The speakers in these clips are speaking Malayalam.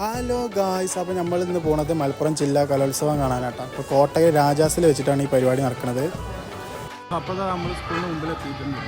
ഹലോ ഗായ്സ് അപ്പോൾ നമ്മൾ ഇന്ന് പോണത് മലപ്പുറം ജില്ലാ കലോത്സവം കാണാനാട്ടോ. അപ്പോൾ കോട്ടയം രാജാസിൽ വെച്ചിട്ടാണ് ഈ പരിപാടി നടക്കുന്നത് അപ്പോൾ നമ്മൾ സ്കൂളിന് മുമ്പിൽ എത്തിയിട്ടുണ്ട്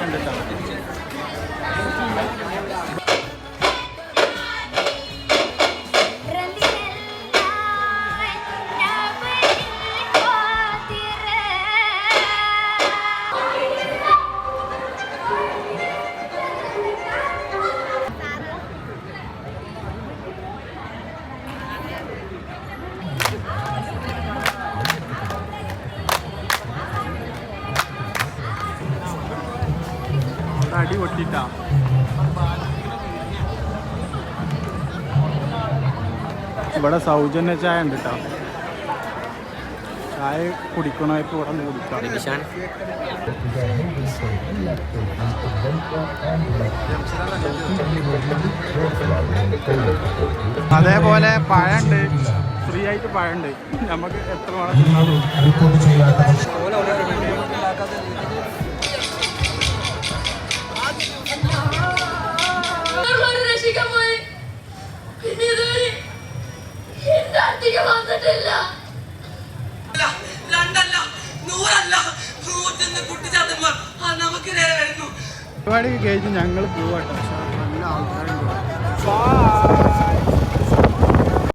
കണ്ടിട്ടാണ് ഇവിടെ അടി പൊട്ടിട്ടാ ഇവിടെ സൗജന്യ ചായ ഉണ്ട് കേട്ടോ ചായ കുടിക്കണമായിട്ട് ഇവിടെ കുടിക്കാം. അതേപോലെ പഴമുണ്ട്. ഫ്രീ ആയിട്ട് പഴമുണ്ട്. നമുക്ക് എത്ര വേണം വന്നിട്ടില്ല അല്ല, രണ്ടല്ല നൂറല്ല. നൂറ്റൊന്ന് കുട്ടിച്ചാത്തന്മാർ ആ നമുക്ക് നേരെ വരുന്നു. പരിപാടി കഴിഞ്ഞ് ഞങ്ങൾ പോവാട്ടോ. പക്ഷേ നല്ല ആൾക്കാരുണ്ട്